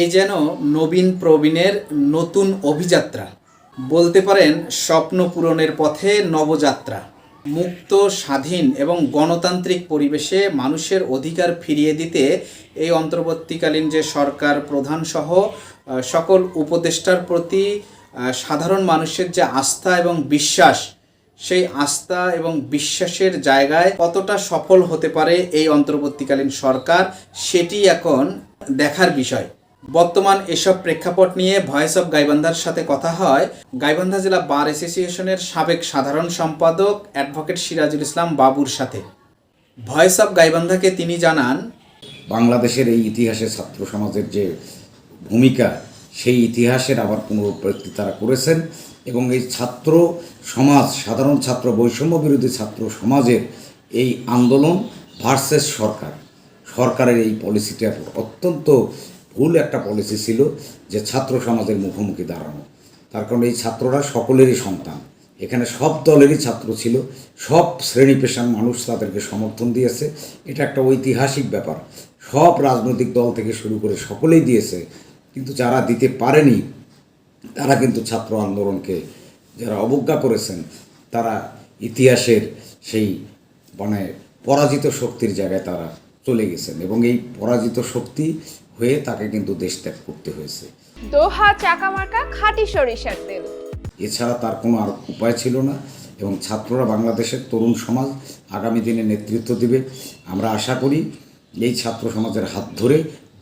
এ যেন নবীন প্রবীণের নতুন অভিযাত্রা। বলতে পারেন স্বপ্ন পূরণের পথে নবযাত্রা। মুক্ত, স্বাধীন এবং গণতান্ত্রিক পরিবেশে মানুষের অধিকার ফিরিয়ে দিতে এই অন্তর্বর্তীকালীন যে সরকার প্রধান সহ সকল উপদেষ্টার প্রতি সাধারণ মানুষের যে আস্থা এবং বিশ্বাস, সেই আস্থা এবং বিশ্বাসের জায়গায় কতটা সফল হতে পারে এই অন্তর্বর্তীকালীন সরকার, সেটি এখন দেখার বিষয়। বর্তমান এসব প্রেক্ষাপট নিয়ে ভয়েস অফ গাইবান্ধার সাথে কথা হয় গাইবান্ধা জেলা বার অ্যাসোসিয়েশনের সাবেক সাধারণ সম্পাদক অ্যাডভোকেট সিরাজুল ইসলাম বাবুর সাথে। ভয়েস অফ গাইবান্ধাকে তিনি জানান, বাংলাদেশের এই ইতিহাসে ছাত্র সমাজের যে ভূমিকা, সেই ইতিহাসের আবার পুনরুত্পত্তি তারা করেছেন এবং এই ছাত্র সমাজ, সাধারণ ছাত্র, বৈষম্য বিরোধী ছাত্র সমাজের এই আন্দোলন ভার্সেস সরকার। সরকারের এই পলিসিটা অত্যন্ত ভুল একটা পলিসি ছিল যে ছাত্র সমাজের মুখোমুখি দাঁড়ানো। তার কারণ এই ছাত্ররা সকলেরই সন্তান। এখানে সব দলেরই ছাত্র ছিল, সব শ্রেণি পেশার মানুষ তাদেরকে সমর্থন দিয়েছে। এটা একটা ঐতিহাসিক ব্যাপার। সব রাজনৈতিক দল থেকে শুরু করে সকলেই দিয়েছে, কিন্তু যারা দিতে পারেনি, তারা কিন্তু ছাত্র আন্দোলনকে যারা অবজ্ঞা করেছেন, তারা ইতিহাসের সেই মানে পরাজিত শক্তির জায়গায় তারা চলে গেছেন। এবং এই পরাজিত শক্তি হয়ে তাকে কিন্তু দেশ ত্যাগ করতে হয়েছে। দোহা চাকামার্কা খাঁটি সরিষার তেল। এছাড়া তার কোনো আর উপায় ছিল না এবং ছাত্ররা বাংলাদেশের তরুণ সমাজ আগামী দিনে নেতৃত্ব দিবে। আমরা আশা করি এই ছাত্র সমাজের হাত ধরে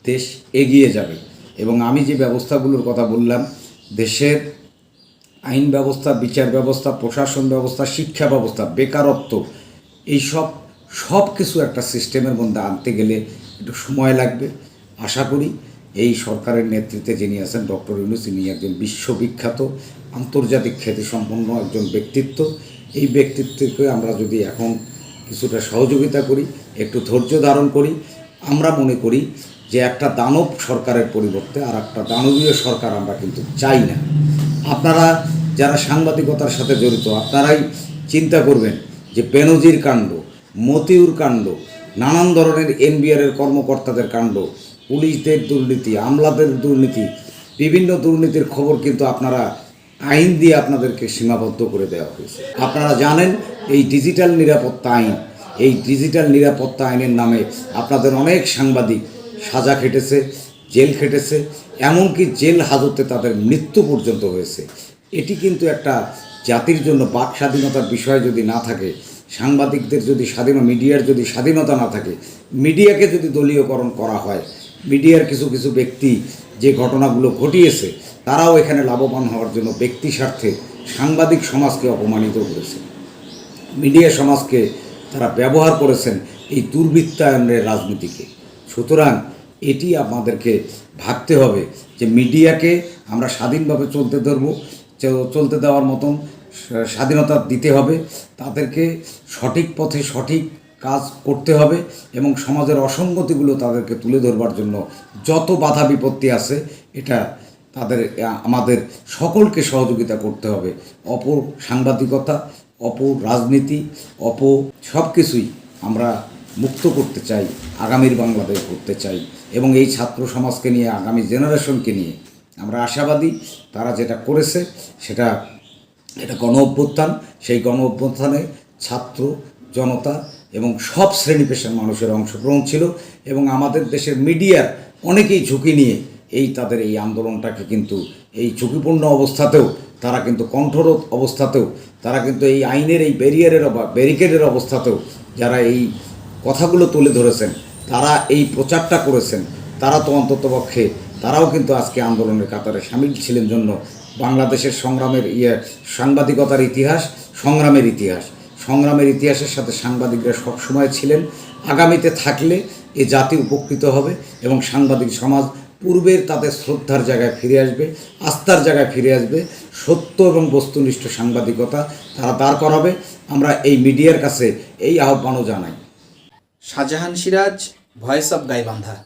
দেশ এগিয়ে যাবে। এবং আমি যে ব্যবস্থাগুলোর কথা বললাম দেশের আইন ব্যবস্থা বিচার ব্যবস্থা প্রশাসন ব্যবস্থা শিক্ষা ব্যবস্থা বেকারত্ব এইসব সব কিছু একটা সিস্টেমের মধ্যে আনতে গেলে একটু সময় লাগবে। আশা করি এই সরকারের নেতৃত্বে যিনি আছেন ডক্টর ইউনুস ইনি একজন বিশ্ববিখ্যাত, আন্তর্জাতিক খ্যাতিসম্পন্ন একজন ব্যক্তিত্ব। এই ব্যক্তিত্বকে আমরা যদি এখন কিছুটা সহযোগিতা করি, একটু ধৈর্য ধারণ করি, আমরা মনে করি যে একটা দানব সরকারের পরিবর্তে আর একটা দানবীয় সরকার আমরা কিন্তু চাই না। আপনারা যারা সাংবাদিকতার সাথে জড়িত, আপনারাই চিন্তা করবেন যে বেনজির কাণ্ড, মতিউর কাণ্ড, নানান ধরনের এনবিআরের কর্মকর্তাদের কাণ্ড পুলিশদের দুর্নীতি, আমলাদের দুর্নীতি, বিভিন্ন দুর্নীতির খবর কিন্তু আপনারা আইন দিয়ে আপনাদেরকে সীমাবদ্ধ করে দেওয়া হয়েছে। আপনারা জানেন এই ডিজিটাল নিরাপত্তা আইন, এই ডিজিটাল নিরাপত্তা আইনের নামে আপনাদের অনেক সাংবাদিক সাজা খেটেছে, জেল খেটেছে, এমনকি জেল হাজতে তাদের মৃত্যু পর্যন্ত হয়েছে। এটি কিন্তু একটা জাতির জন্য বাক স্বাধীনতার বিষয় যদি না থাকে, সাংবাদিকদের যদি স্বাধীন, মিডিয়ার যদি স্বাধীনতা না থাকে, মিডিয়াকে যদি দলীয়করণ করা হয় মিডিয়ার কিছু কিছু ব্যক্তি যে ঘটনাগুলো ঘটিয়েছে, তারাও এখানে লাভবান হওয়ার জন্য ব্যক্তি স্বার্থে সাংবাদিক সমাজকে অপমানিত করেছে। মিডিয়া সমাজকে তারা ব্যবহার করেছেন এই দুর্বৃত্তায়নের রাজনীতিকে। সুতরাং এটি আমাদেরকে ভাবতে হবে যে মিডিয়াকে আমরা স্বাধীনভাবে চলতে ধরব চলতে দেওয়ার মতন স্বাধীনতা দিতে হবে, তাদেরকে সঠিক পথে সঠিক কাজ করতে হবে এবং সমাজের অসঙ্গতিগুলো তাদেরকে তুলে ধরবার জন্য যত বাধা বিপত্তি আছে, এটা তাদের, আমাদের সকলকে সহযোগিতা করতে হবে। অপর সাংবাদিকতা, অপর রাজনীতি অপ সব কিছুই আমরা মুক্ত করতে চাই, আগামীর বাংলাদেশ করতে চাই এবং এই ছাত্র সমাজকে নিয়ে, আগামী জেনারেশনকে নিয়ে আমরা আশাবাদী তারা যেটা করেছে সেটা, এটা গণ অভ্যুত্থান সেই গণ অভ্যুত্থানে ছাত্র, জনতা এবং সব শ্রেণি পেশার মানুষের অংশগ্রহণ ছিল এবং আমাদের দেশের মিডিয়ার অনেকেই ঝুঁকি নিয়ে এই তাদের এই আন্দোলনটাকে কিন্তু এই ঝুঁকিপূর্ণ অবস্থাতেও তারা কিন্তু কণ্ঠরোধ অবস্থাতেও তারা কিন্তু এই আইনের এই ব্যারিয়ারের ব্যারিকেডের অবস্থাতেও যারা এই কথাগুলো তুলে ধরেছেন, তারা এই প্রচারটা করেছেন, তারা তো অন্ততপক্ষে তারাও কিন্তু আজকে আন্দোলনের কাতারে সামিল ছিলেন জন্য বাংলাদেশের সংগ্রামের ইয়ে সাংবাদিকতার ইতিহাস, সংগ্রামের ইতিহাস। সংগ্রামের ইতিহাসের সাথে সাংবাদিকরা সবসময় ছিলেন। আগামীতে থাকলে এ জাতি উপকৃত হবে এবং সাংবাদিক সমাজ পূর্বের তাদের শ্রদ্ধার জায়গায় ফিরে আসবে, আস্থার জায়গায় ফিরে আসবে। সত্য এবং বস্তুনিষ্ঠ সাংবাদিকতা তারা দাঁড় করাবে। আমরা এই মিডিয়ার কাছে এই আহ্বানও জানাই। Shahjahan Siraj, voice of Gaibandha.